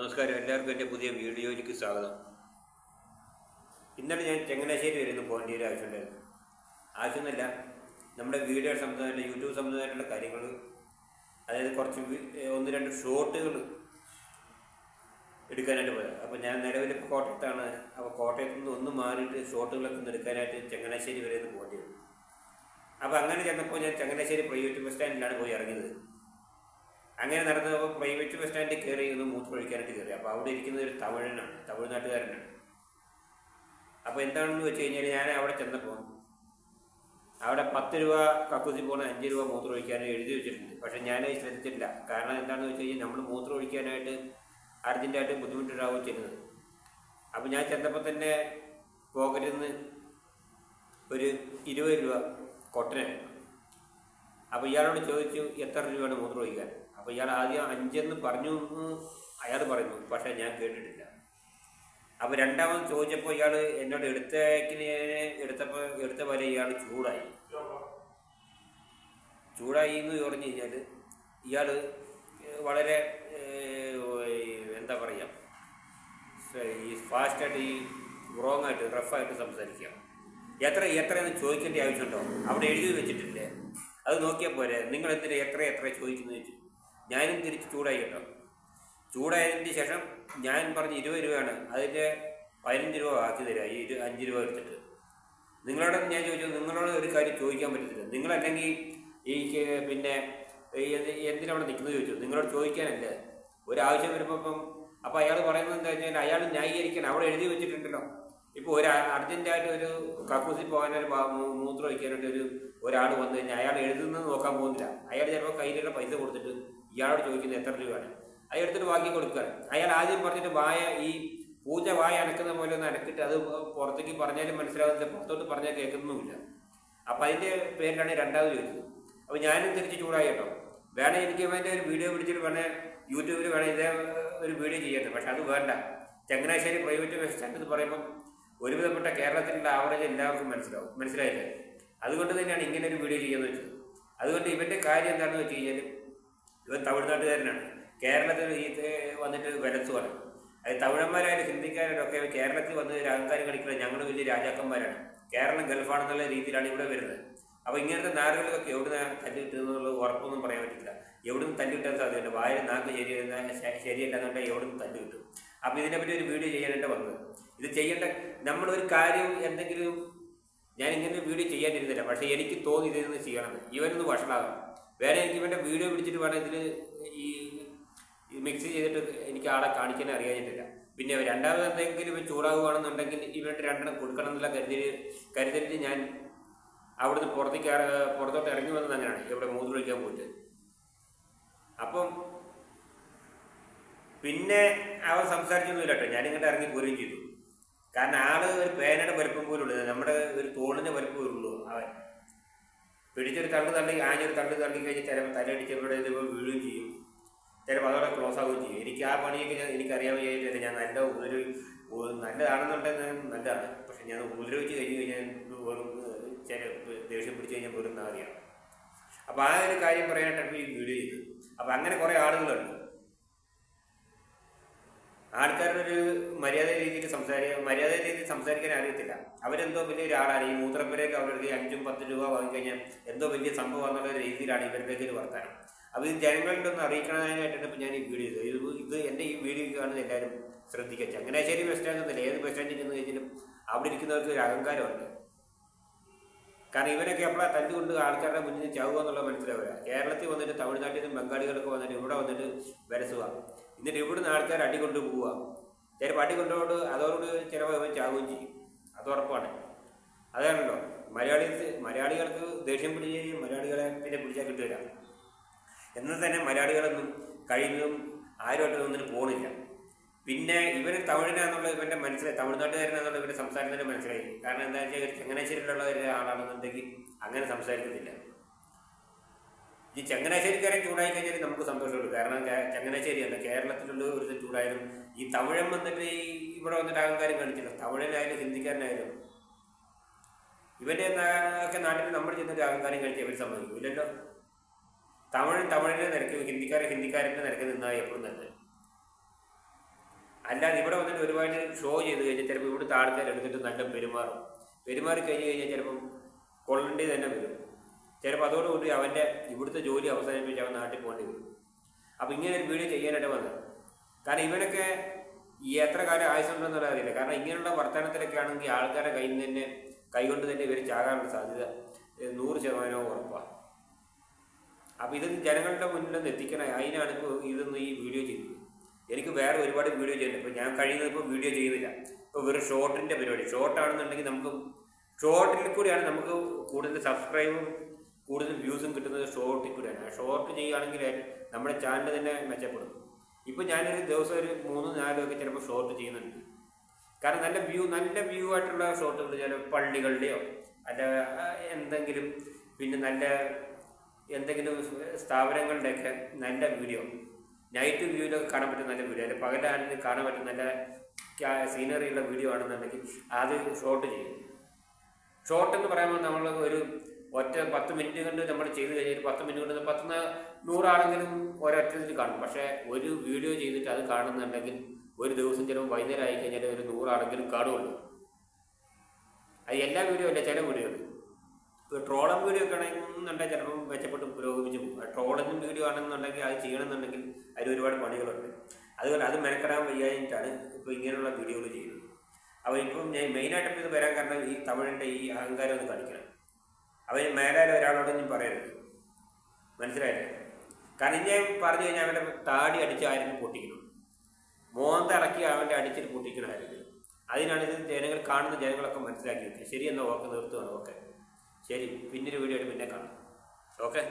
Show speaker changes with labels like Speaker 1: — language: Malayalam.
Speaker 1: നമസ്കാരം. എല്ലാവർക്കും എന്റെ പുതിയ വീഡിയോയിലേക്ക് സ്വാഗതം. ഇന്നലെ ഞാൻ ചങ്ങനാശ്ശേരി വരുന്നു പോകേണ്ട ഒരു ആവശ്യമുണ്ടായിരുന്നു. ആവശ്യമൊന്നുമില്ല നമ്മുടെ വീഡിയോ സംബന്ധമായിട്ട് യൂട്യൂബ് സംബന്ധമായിട്ടുള്ള കാര്യങ്ങൾ അതായത് കുറച്ച് ഒന്ന് രണ്ട് ഷോട്ടുകൾ എടുക്കാനായിട്ട് പോയത്. അപ്പോൾ ഞാൻ നിലവിൽ ഇപ്പോൾ കോട്ടയത്താണ്. അപ്പോൾ കോട്ടയത്ത് നിന്ന് ഒന്ന് മാറിയിട്ട് ഷോട്ടുകളൊക്കെ ഒന്ന് എടുക്കാനായിട്ട് ചങ്ങനാശ്ശേരി വരെ ഒന്ന് പോകേണ്ടി വന്നു. അപ്പോൾ അങ്ങനെ ചെന്നപ്പോൾ ഞാൻ ചങ്ങനാശ്ശേരി പ്രൈവറ്റ് ബസ് സ്റ്റാൻഡിലാണ് പോയി ഇറങ്ങിയത്. അങ്ങനെ നടന്നപ്പോൾ പ്രൈവറ്റ് ബസ് സ്റ്റാൻഡിൽ കയറി ഒന്ന് മൂത്രമൊഴിക്കാനായിട്ട് കയറി അപ്പോൾ അവിടെ ഇരിക്കുന്ന ഒരു തമിഴനാണ് തമിഴ്നാട്ടുകാരനാണ് അപ്പോൾ എന്താണെന്ന് വെച്ച് കഴിഞ്ഞാൽ ഞാൻ അവിടെ ചെന്നപ്പോൾ അവിടെ പത്ത് രൂപ കക്കൂസി പോകുന്ന അഞ്ച് രൂപ മൂത്രം ഒഴിക്കാൻ എഴുതി വെച്ചിട്ടുണ്ട്. പക്ഷേ ഞാൻ ശ്രദ്ധിച്ചിട്ടില്ല. കാരണം എന്താണെന്ന് വെച്ച് കഴിഞ്ഞാൽ നമ്മൾ മൂത്രം ഒഴിക്കാനായിട്ട് അർജന്റായിട്ട് ബുദ്ധിമുട്ടുണ്ടാവുകയും ചെയ്യുന്നത്. അപ്പോൾ ഞാൻ ചെന്നപ്പോൾ തന്നെ പോക്കറ്റിൽ നിന്ന് ഒരു ഇരുപത് രൂപ കൊട്ടനായിരുന്നു. അപ്പോൾ ഇയാളോട് ചോദിച്ചു എത്ര രൂപയാണ് മൂത്രം ഒഴിക്കാൻ? അപ്പോൾ ഇയാൾ ആദ്യം അഞ്ചെന്ന് പറഞ്ഞു അയാൾ പറയുന്നു. പക്ഷേ ഞാൻ കേട്ടിട്ടില്ല. അപ്പോൾ രണ്ടാമത് ചോദിച്ചപ്പോൾ ഇയാൾ എന്നോട് എടുത്തേക്കിന് എടുത്തപ്പോൾ എടുത്ത പോലെ ഇയാൾ ചൂടായി. ചൂടായി എന്ന് പറഞ്ഞു കഴിഞ്ഞാൽ ഇയാൾ വളരെ എന്താ പറയുക ഈ ഫാസ്റ്റായിട്ട് ഈ റോങ് ആയിട്ട് റഫായിട്ട് സംസാരിക്കുക. എത്ര എത്രയെന്ന് ചോദിക്കേണ്ട ആവശ്യമുണ്ടോ? അവിടെ എഴുതി വെച്ചിട്ടില്ലേ? അത് നോക്കിയാൽ പോരെ. നിങ്ങൾ എന്തിനാ എത്ര എത്ര ചോദിക്കുന്നു ഞാനും തിരിച്ച് ചൂടായി കേട്ടോ ചൂടായതിന് ശേഷം ഞാൻ പറഞ്ഞ് ഇരുപത് രൂപയാണ്. അതിന്റെ പതിനഞ്ച് രൂപ ആക്കി തരിക ഈ ഇരു അഞ്ച് രൂപ എടുത്തിട്ട്. നിങ്ങളോട് ഞാൻ ചോദിച്ചു നിങ്ങളോട് ഒരു കാര്യം ചോദിക്കാൻ പറ്റത്തില്ല. നിങ്ങളല്ലെങ്കിൽ ഈ പിന്നെ എന്തിനവിടെ നിൽക്കുന്നത് ചോദിച്ചു. നിങ്ങളോട് ചോദിക്കാനല്ലേ. ഒരാവശ്യം വരുമ്പോൾ ഇപ്പം അപ്പോൾ അയാൾ പറയുന്നത് എന്താ വെച്ചാൽ അയാൾ ന്യായീകരിക്കണം. അവിടെ എഴുതി വെച്ചിട്ടുണ്ടല്ലോ. ഇപ്പോൾ ഒരു അർജന്റായിട്ട് ഒരു കക്കൂസിൽ പോകാനൊരു മൂത്രം വയ്ക്കാനായിട്ട് ഒരു ഒരാൾ വന്നു കഴിഞ്ഞാൽ അയാൾ എഴുതുന്നത് നോക്കാൻ പോകുന്നില്ല. അയാൾ ചിലപ്പോൾ കയ്യിലുള്ള പൈസ കൊടുത്തിട്ട് ഇയാളോട് ചോദിക്കുന്നത് എത്ര രൂപയാണ്? അയാളെടുത്തിട്ട് ബാക്കി കൊടുക്കുകയാണ്. അയാൾ ആദ്യം പറഞ്ഞിട്ട് വായ ഈ പൂജ വായ അനക്കുന്ന പോലെ ഒന്ന് അനക്കിട്ട് അത് പുറത്തേക്ക് പറഞ്ഞാലും മനസ്സിലാവുന്നില്ല. പുറത്തോട്ട് പറഞ്ഞാൽ കേൾക്കുന്നുമില്ല. അപ്പം അതിന്റെ പേരിലാണ് രണ്ടാമത് ചോദിച്ചത്. അപ്പോൾ ഞാനും തിരിച്ച് ചൂടായി കേട്ടോ. വേണേ എനിക്ക് വേണ്ട ഒരു വീഡിയോ പിടിച്ചിട്ട് വേണേ യൂട്യൂബിൽ വേണേ ഇതേ ഒരു വീഡിയോ ചെയ്യട്ടെ. പക്ഷെ അത് വേണ്ട. ചങ്ങനാശ്ശേരി പ്രൈവറ്റ് ബസ് എന്ന് പറയുമ്പം ഒരുവിധപ്പെട്ട കേരളത്തിലുള്ള ആവറേജ് എല്ലാവർക്കും മനസ്സിലാവും. മനസ്സിലായില്ലേ? അതുകൊണ്ട് തന്നെയാണ് ഇങ്ങനെ ഒരു വീഡിയോ ചെയ്യാന്ന് വെച്ചത്. അതുകൊണ്ട് ഇവന്റെ കാര്യം എന്താണെന്ന് വെച്ച് കഴിഞ്ഞാൽ ഇവൻ തമിഴ്നാട്ടുകാരനാണ്. കേരളത്തിൽ ഈ വന്നിട്ട് പറഞ്ഞു അത് തമിഴന്മാരായാലും ഹിന്ദിക്കാരായാലും ഒക്കെ കേരളത്തിൽ വന്ന് അഹങ്കാരം കളിക്കുന്നത് ഞങ്ങൾ വലിയ രാജാക്കന്മാരാണ്. കേരളം ഗൾഫാണെന്നുള്ള രീതിയിലാണ് ഇവിടെ വരുന്നത്. അപ്പോൾ ഇങ്ങനത്തെ നാടുകളിലൊക്കെ എവിടുന്ന് തല്ലി കിട്ടുന്നുള്ള ഉറപ്പൊന്നും പറയാൻ പറ്റില്ല. എവിടെ തല്ലി കിട്ടാൻ സാധ്യതയുണ്ട്? വായ നാക്ക് ശരിയല്ല ശരിയല്ല എന്നുണ്ടെങ്കിൽ നിന്ന് തല്ലി കിട്ടും അപ്പോൾ ഇതിനെപ്പറ്റി ഒരു വീഡിയോ ചെയ്യാനായിട്ട് വന്നത്. ഇത് ചെയ്യേണ്ട നമ്മളൊരു കാര്യം എന്തെങ്കിലും ഞാൻ ഇങ്ങനെ വീഡിയോ ചെയ്യാനിരുന്നില്ല. പക്ഷേ എനിക്ക് തോന്നി ഇതൊന്ന് ചെയ്യണമെന്ന് ഇവനൊന്ന് വഷളാകാം വേറെ എനിക്ക് വേണ്ട വീഡിയോ പിടിച്ചിട്ട് വേണം ഇതിൽ ഈ മിക്സ് ചെയ്തിട്ട് എനിക്ക് ആളെ കാണിക്കാൻ അറിയാനിട്ടില്ല പിന്നെ രണ്ടാമത് എന്തെങ്കിലും ഇപ്പം ചൂടാകുകയാണെന്നുണ്ടെങ്കിൽ ഇവരുടെ രണ്ടെണ്ണം കൊടുക്കണം എന്നുള്ള കരുതി കരുതിട്ട് ഞാൻ അവിടുന്ന് പുറത്തേക്ക് പുറത്തോട്ട് ഇറങ്ങി വന്നത് അങ്ങനെയാണ്. ഇവിടെ മൂന്ന് വിളിക്കാൻ പോയിട്ട്. അപ്പം പിന്നെ അവൻ സംസാരിച്ചൊന്നുമില്ല കേട്ടോ. ഞാനിങ്ങോട്ട് ഇറങ്ങി പോരുകയും ചെയ്തു. കാരണം ആൾ ഒരു പേനയുടെ വലുപ്പം പോലും ഉള്ളത് നമ്മുടെ ഒരു തോളിന്റെ വലുപ്പം ഉള്ളൂ അവൻ. പിടിച്ചൊരു തള്ളു തള്ളി ആഞ്ഞൊരു തള്ളു തള്ളി കഴിഞ്ഞ് ചിലപ്പോൾ തലയടിച്ച് ഇവിടെ ഇതിപ്പോൾ വീഴുകയും ചെയ്യും. ചിലപ്പോൾ അതോടെ ക്ലോസ് ആവുകയും ചെയ്യും. എനിക്ക് ആ പണിയൊക്കെ ഞാൻ എനിക്കറിയാൻ വയ്യായിട്ടില്ല ഞാൻ നല്ല ഉപദ്രവി നല്ലതാണെന്നുണ്ടെങ്കിൽ നല്ലതാണ്. പക്ഷെ ഞാൻ ഉപദ്രവിച്ച് കഴിഞ്ഞ് കഴിഞ്ഞാൽ ചില ദേഷ്യം പിടിച്ച് കഴിഞ്ഞാൽ പോലും നാളെയാണ് അപ്പോൾ ആ ഒരു കാര്യം പറയാനായിട്ടാണ് ഈ വീഡിയോ ചെയ്തത്. അപ്പോൾ അങ്ങനെ കുറേ ആളുകളുണ്ട്. ആൾക്കാരുടെ ഒരു മര്യാദ രീതിയിൽ സംസാരിക്കാൻ മര്യാദ രീതിയിൽ സംസാരിക്കാൻ അറിയത്തില്ല. അവരെന്തോ വലിയ ഒരാളാണ് ഈ മൂത്രപ്പുരയൊക്കെ അവരുടെ അഞ്ചും പത്ത് രൂപ വാങ്ങിക്കഴിഞ്ഞാൽ എന്തോ വലിയ സംഭവം എന്നുള്ള രീതിയിലാണ് ഇവരുടെയൊക്കെ ഒരു വർത്താനം. അപ്പോൾ ഇത് ജനങ്ങളുടെ ഒന്ന് അറിയിക്കണതിനായിട്ടാണ് ഇപ്പോൾ ഞാൻ ഈ വീഡിയോ ചെയ്തത് ഇത് ഇത് എന്റെ ഈ വീഡിയോ കാണുന്ന എല്ലാവരും ശ്രദ്ധിക്കുക. ചങ്ങനാശ്ശേരി ബസ് സ്റ്റാൻഡ് എന്നല്ല ഏത് ബസ് സ്റ്റാൻഡിൽ ചെന്ന് കഴിഞ്ഞാലും അവിടെ ഇരിക്കുന്നവർക്ക് ഒരു അഹങ്കാരമുണ്ട്. കാരണം ഇവനൊക്കെ എപ്പോഴാണ് തല്ലുകൊണ്ട് ആൾക്കാരുടെ മുന്നിൽ ചാവുക എന്നുള്ളത് മനസ്സിലാവുക കേരളത്തിൽ വന്നിട്ട് തമിഴ്നാട്ടിൽ നിന്നും ബംഗാളികളൊക്കെ വന്നിട്ട് ഇവിടെ വന്നിട്ട് വരസുക. എന്നിട്ട് ഇവിടുന്ന് ആൾക്കാർ അടി കൊണ്ട് പോവുക. ചിലപ്പോൾ അടി കൊണ്ടുകൊണ്ട് അതോട് ചിലപ്പോൾ ഇവൻ ചാവുകയും ചെയ്യും. അത് ഉറപ്പാണ്. അതാണല്ലോ. മലയാളി മലയാളികൾക്ക് ദേഷ്യം പിടിച്ച് മലയാളികളെ പിന്നെ പിടിച്ചാൽ കിട്ടുകയില്ല എന്നാൽ തന്നെ മലയാളികളൊന്നും കഴിയുന്നതും ആരുമായിട്ടൊന്നും ഒന്നിനും പോണില്ല. പിന്നെ ഇവന് തമിഴിനാന്നുള്ളത് ഇവന്റെ മനസ്സിലായി. തമിഴ്നാട്ടുകാരനാന്നുള്ള ഇവന്റെ സംസാരത്തിന് മനസ്സിലായി. കാരണം എന്താ വെച്ചാൽ ചങ്ങനാശ്ശേരിയിലുള്ള ഒരു ആളാണെന്നുണ്ടെങ്കിൽ അങ്ങനെ സംസാരിക്കുന്നില്ല ഈ ചങ്ങനാശ്ശേരിക്കാരൻ ചൂടായി കഴിഞ്ഞാൽ നമുക്ക് സന്തോഷമുള്ളൂ. കാരണം ചങ്ങനാശ്ശേരി അല്ല കേരളത്തിലുള്ള ഒരു ചൂടായാലും ഈ തമിഴൻ വന്നിട്ട് ഈ ഇവിടെ വന്നിട്ട് അഹങ്കാരം കാണിച്ചില്ല. തമിഴനായാലും ഹിന്ദിക്കാരനായാലും ഇവന്റെ ഒക്കെ നാട്ടിൽ നമ്മൾ ചെന്നിട്ട് അഹങ്കാരം കഴിച്ച് ഇവർ സമ്മതിക്കും ഇല്ലല്ലോ തമിഴൻ തമിഴിനെ നിരക്ക് ഹിന്ദിക്കാരൻ ഹിന്ദിക്കാരന്റെ നിരക്ക് നിന്നാൽ എപ്പോഴും നല്ലത്. അല്ലാതെ ഇവിടെ വന്നിട്ട് ഒരുപാട് ഷോ ചെയ്ത് കഴിഞ്ഞാൽ ചിലപ്പോൾ ഇവിടുത്തെ ആൾക്കാർ എടുത്തിട്ട് നല്ല പെരുമാറും. പെരുമാറി കഴിഞ്ഞ് കഴിഞ്ഞാൽ ചിലപ്പം കൊള്ളേണ്ടി തന്നെ വരും. ചിലപ്പോൾ അതോടുകൂടി അവന്റെ ഇവിടുത്തെ ജോലി അവസാനിപ്പിച്ച് അവൻ നാട്ടിൽ പോകേണ്ടി വരും. അപ്പോൾ ഇങ്ങനെ ഒരു വീഡിയോ ചെയ്യാനായിട്ട് വന്നത്. കാരണം ഇവനൊക്കെ ഈ എത്ര കാലം ആയുസുണ്ടെന്നുള്ള അറിയില്ല. കാരണം ഇങ്ങനെയുള്ള വർത്തമാനത്തിലൊക്കെ ആണെങ്കിൽ ആൾക്കാരുടെ കയ്യിൽ നിന്ന് തന്നെ കൈകൊണ്ട് തന്നെ ഇവർ ചാകാനുള്ള സാധ്യത നൂറ് ശതമാനവും ഉറപ്പാണ് അപ്പോൾ ഇത് ജനങ്ങളുടെ മുന്നിൽ നിന്ന് എത്തിക്കണം. അതിനാണ് ഇപ്പോൾ ഇതൊന്ന് ഈ വീഡിയോ ചെയ്യുന്നത് എനിക്ക് വേറെ ഒരുപാട് വീഡിയോ ചെയ്യുന്നുണ്ട്. ഇപ്പോൾ ഞാൻ കഴിയുന്നത് ഇപ്പോൾ വീഡിയോ ചെയ്യുന്നില്ല. ഇപ്പോൾ വെറും ഷോർട്ടിന്റെ പരിപാടി. ഷോർട്ടാണെന്നുണ്ടെങ്കിൽ നമുക്ക് ഷോർട്ടിൽ കൂടിയാണ് നമുക്ക് കൂടുതൽ സബ്സ്ക്രൈബും കൂടുതൽ വ്യൂസും കിട്ടുന്നത് ഷോർട്ടിൽ കൂടിയാണ്. ഷോർട്ട് ചെയ്യുകയാണെങ്കിൽ നമ്മുടെ ചാനൽ തന്നെ മെച്ചപ്പെടും. ഇപ്പോൾ ഞാനൊരു ദിവസം ഒരു മൂന്ന് നാലോ ഒക്കെ ചിലപ്പോൾ ഷോർട്ട് ചെയ്യുന്നുണ്ട്. കാരണം നല്ല വ്യൂ നല്ല വ്യൂ ആയിട്ടുള്ള ഷോട്ടുകൾ ചില പള്ളികളുടെയോ അല്ല എന്തെങ്കിലും പിന്നെ നല്ല എന്തെങ്കിലും സ്ഥാപനങ്ങളുടെയൊക്കെ നല്ല വീഡിയോ നൈറ്റ് വ്യൂവിലൊക്കെ കാണാൻ പറ്റുന്ന നല്ല വീഡിയോ അല്ലെങ്കിൽ പകലാണെങ്കിൽ കാണാൻ പറ്റുന്ന നല്ല സീനറിയുള്ള വീഡിയോ ആണെന്നുണ്ടെങ്കിൽ അത് ഷോട്ട് ചെയ്യും. ഷോർട്ട് എന്ന് പറയുമ്പോൾ നമ്മൾ ഒരു ഒറ്റ പത്ത് മിനിറ്റ് കൊണ്ട് നമ്മൾ ചെയ്ത് കഴിഞ്ഞാൽ പത്ത് മിനിറ്റ് കൊണ്ട് പത്ത് നൂറാണെങ്കിലും ഒരൊറ്റത്തിൽ കാണും. പക്ഷേ ഒരു വീഡിയോ ചെയ്തിട്ട് അത് കാണുന്നുണ്ടെങ്കിൽ ഒരു ദിവസം ചിലപ്പോൾ വൈകുന്നേരം ആയി കഴിഞ്ഞാൽ ഒരു നൂറാണെങ്കിലും കാണുമല്ലോ അത് എല്ലാ വീഡിയോ അല്ല ചില വീഡിയോ ഉണ്ട് ഇപ്പോൾ ട്രോളം വീഡിയോ ഒക്കെ ആണെന്നുണ്ടെങ്കിൽ ചിലപ്പം മെച്ചപ്പെട്ട് പുരോഗമിച്ച് പോകും. ട്രോളിങ്ങും വീഡിയോ ആണെന്നുണ്ടെങ്കിൽ അത് ചെയ്യണമെന്നുണ്ടെങ്കിൽ അതിൽ ഒരുപാട് പണികളുണ്ട്. അതുപോലെ അത് മെനക്കെടാൻ വയ്യാഞ്ഞിട്ടാണ് ഇപ്പോൾ ഇങ്ങനെയുള്ള വീഡിയോകൾ ചെയ്യുന്നത്. അപ്പോൾ ഇപ്പം ഞാൻ മെയിനായിട്ട് ഇത് വരാൻ കാരണം ഈ തമിഴിന്റെ ഈ അഹങ്കാരം ഒന്ന് കാണിക്കണം. അവൻ മേലാൽ ഒരാളോട് ഞാൻ പറയരുത്. മനസ്സിലായില്ലേ? കാരണം ഞാൻ പറഞ്ഞു കഴിഞ്ഞാൽ അവന്റെ താടി അടിച്ച് ആയിരുന്നു പൊട്ടിക്കണം? മോന്ത ഇറക്കി അവന്റെ അടിച്ചിട്ട് പൊട്ടിക്കണമായിരുന്നു അതിനാണ് ഇത് ജനങ്ങൾ കാണുന്ന ജനങ്ങളൊക്കെ മനസ്സിലാക്കി വെക്കുക. ശരി എന്നാൽ ഓക്കെ നിർത്തുകയാണ് ഓക്കെ. ശരി പിന്നൊരു വീഡിയോ ആയിട്ട് പിന്നെ കാണാം. ഓക്കെ